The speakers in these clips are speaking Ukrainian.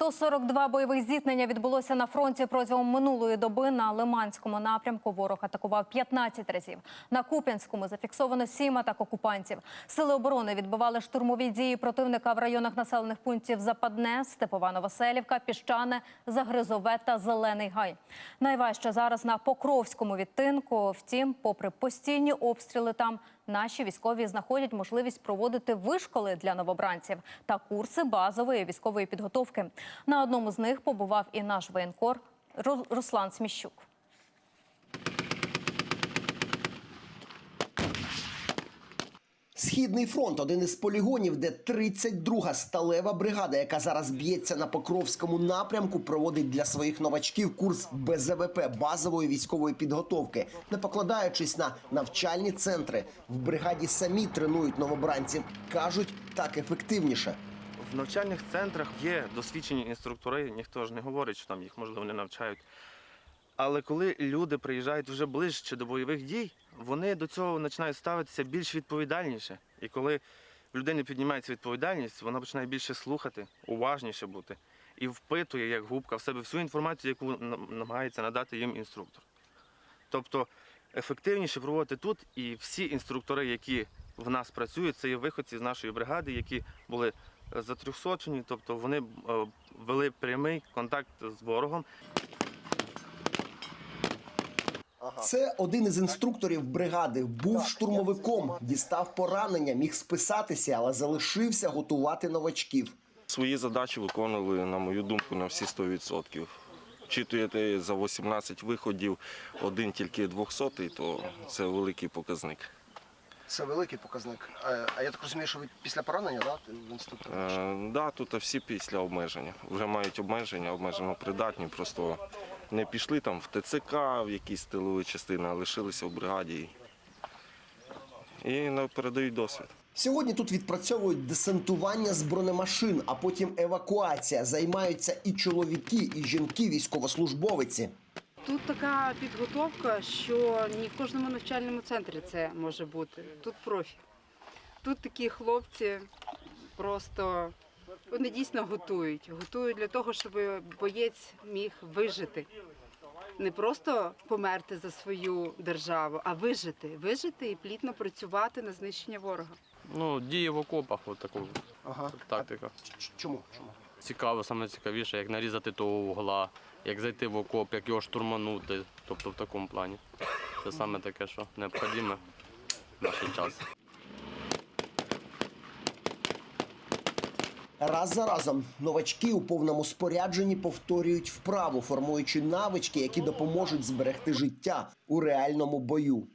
142 бойових зіткнення відбулося на фронті протягом минулої доби. На Лиманському напрямку ворог атакував 15 разів. На Куп'янському зафіксовано 7 атак окупантів. Сили оборони відбивали штурмові дії противника в районах населених пунктів Западне, Степова Новоселівка, Піщане, Загризове та Зелений Гай. Найважче зараз на Покровському відтинку. Втім, попри постійні обстріли там, наші військові знаходять можливість проводити вишколи для новобранців та курси базової військової підготовки. На одному з них побував і наш воєнкор Ру- Руслан Сміщук. Східний фронт один із полігонів, де 32-га сталева бригада, яка зараз б'ється на Покровському напрямку, проводить для своїх новачків курс БЗВП базової військової підготовки, не покладаючись на навчальні центри. В бригаді самі тренують новобранців. кажуть, так ефективніше. В навчальних центрах є досвідчені інструктори, ніхто ж не говорить, що там їх можливо не навчають. Але коли люди приїжджають вже ближче до бойових дій, вони до цього починають ставитися більш відповідальніше. І коли в людини піднімається відповідальність, вона починає більше слухати, уважніше бути і впитує, як губка, в себе всю інформацію, яку намагається надати їм інструктор. Тобто ефективніше проводити тут, і всі інструктори, які в нас працюють, це є виходці з нашої бригади, які були е, затрьохсочені, тобто вони е, вели прямий контакт з ворогом. Це один із інструкторів бригади. Був штурмовиком, дістав поранення, міг списатися, але залишився готувати новачків. Свої задачі виконували, на мою думку, на всі 100%. Вчитуєте за 18 виходів, один тільки 200, то це великий показник. Це великий показник. А я так розумію, що ви після поранення, да, в інструктор? Е, да, тут всі після обмеження. Вже мають обмеження, обмежено придатні, просто не пішли там в ТЦК, в якісь тилові частини, а лишилися в бригаді. І передають досвід. Сьогодні тут відпрацьовують десантування з бронемашин, а потім евакуація. Займаються і чоловіки, і жінки, військовослужбовиці. Тут така підготовка, що ні в кожному навчальному центрі це може бути. Тут профі. Тут такі хлопці просто вони дійсно готують. Готують для того, щоб боєць міг вижити. Не просто померти за свою державу, а вижити. Вижити і плідно працювати на знищення ворога. Ну, дії в окопах, от таку Ага. тактика. Чому? Чому? Цікаво, саме цікавіше, як нарізати того угла, як зайти в окоп, як його штурманути. Тобто в такому плані. Це саме таке, що необхідне в наш час. Раз за разом новачки у повному спорядженні повторюють вправу, формуючи навички, які допоможуть зберегти життя у реальному бою.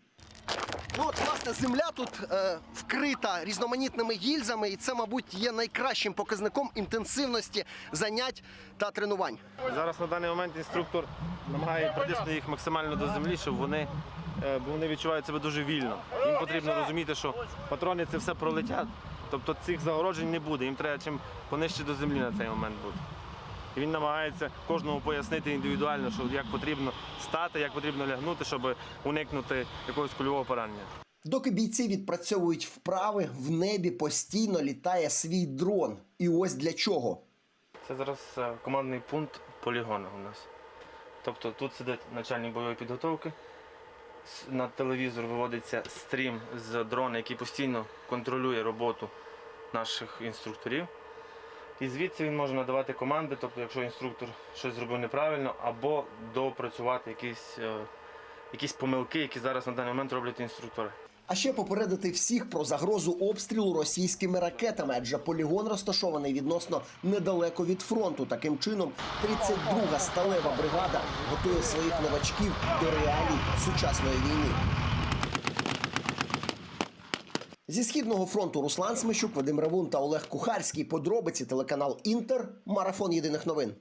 Ну от власне земля тут е, вкрита різноманітними гільзами, і це, мабуть, є найкращим показником інтенсивності занять та тренувань. Зараз на даний момент інструктор намагає притиснути їх максимально до землі, щоб вони, е, вони відчувають себе дуже вільно. Їм потрібно розуміти, що патрони це все пролетять. Тобто цих загороджень не буде. Їм треба чим понижче до землі на цей момент бути. І він намагається кожному пояснити індивідуально, що як потрібно стати, як потрібно лягнути, щоб уникнути якогось кульового поранення. Доки бійці відпрацьовують вправи, в небі постійно літає свій дрон. І ось для чого. Це зараз е, командний пункт полігону у нас. Тобто тут сидить начальник бойової підготовки. На телевізор виводиться стрім з дрона, який постійно контролює роботу наших інструкторів. І звідси він може надавати команди, тобто, якщо інструктор щось зробив неправильно, або допрацювати якісь, е, якісь помилки, які зараз на даний момент роблять інструктори. А ще попередити всіх про загрозу обстрілу російськими ракетами, адже полігон розташований відносно недалеко від фронту. Таким чином, 32-га сталева бригада готує своїх новачків до реалій сучасної війни. Зі східного фронту Руслан Смещук, Вадим Равун та Олег Кухарський. Подробиці телеканал Інтер. Марафон єдиних новин.